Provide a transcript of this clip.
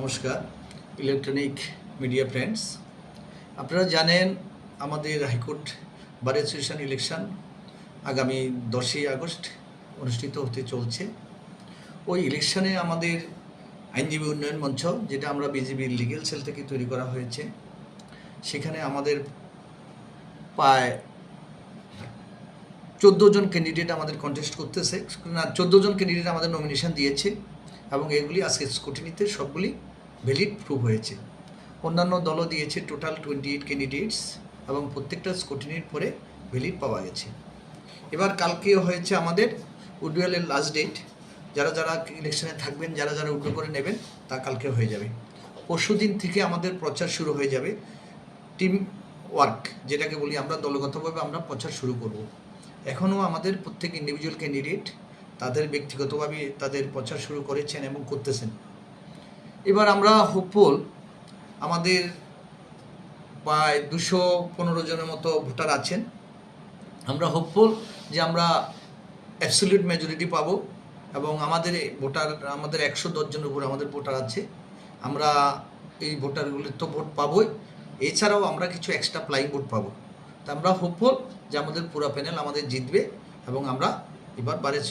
নমস্কার, electronic media friends. আপনারা জানেন, আমাদের হাইকোর্ট বার অ্যাসোসিয়েশন ইলেকশন আগামী দশই আগস্ট অনুষ্ঠিত হতে চলছে। ওই ইলেকশনে আমাদের আইনজীবী উন্নয়ন মঞ্চ, যেটা আমরা বিজেপির লিগেল সেল থেকে তৈরি করা হয়েছে, সেখানে আমাদের প্রায় চোদ্দ জন ক্যান্ডিডেট আমাদের কন্টেস্ট করতেছে। না, চোদ্দ জন ক্যান্ডিডেট আমাদের নমিনেশন দিয়েছে। এবং এগুলি আজকে স্কুটিনিতে সবগুলি ভ্যালিড প্রুভ হয়েছে। অন্যান্য দলও দিয়েছে টোটাল টোয়েন্টি এইট ক্যান্ডিডেটস এবং প্রত্যেকটা স্কুটিনির পরে ভ্যালিড পাওয়া গেছে। এবার কালকে হয়েছে আমাদের উডুয়ালের লাস্ট ডেট যারা যারা ইলেকশনে থাকবেন, যারা যারা উড্রো করে নেবেন, তা কালকে হয়ে যাবে। পরশু দিন থেকে আমাদের প্রচার শুরু হয়ে যাবে টিম ওয়ার্ক যেটাকে বলি আমরা দলগতভাবে আমরা প্রচার শুরু করব। এখনও আমাদের প্রত্যেক ইন্ডিভিজুয়াল ক্যান্ডিডেট তাদের ব্যক্তিগতভাবে তাদের প্রচার শুরু করেছেন এবং করতেছেন। এবার আমরা হোপফুল আমাদের প্রায় দুশো পনেরো জনের মতো ভোটার আছেন। আমরা হোপফুল যে আমরা অ্যাবসলিউট মেজরিটি পাবো এবং আমাদের ভোটার, আমাদের একশো জনের উপর আমাদের ভোটার আছে। আমরা এই ভোটারগুলির তো ভোট পাবোই। এছাড়াও আমরা কিছু এক্সট্রা ফ্লাইং ভোট পাবো। তা আমরা হোপফুল যে আমাদের পুরো প্যানেল আমাদের জিতবে এবং আমরা এবার বারে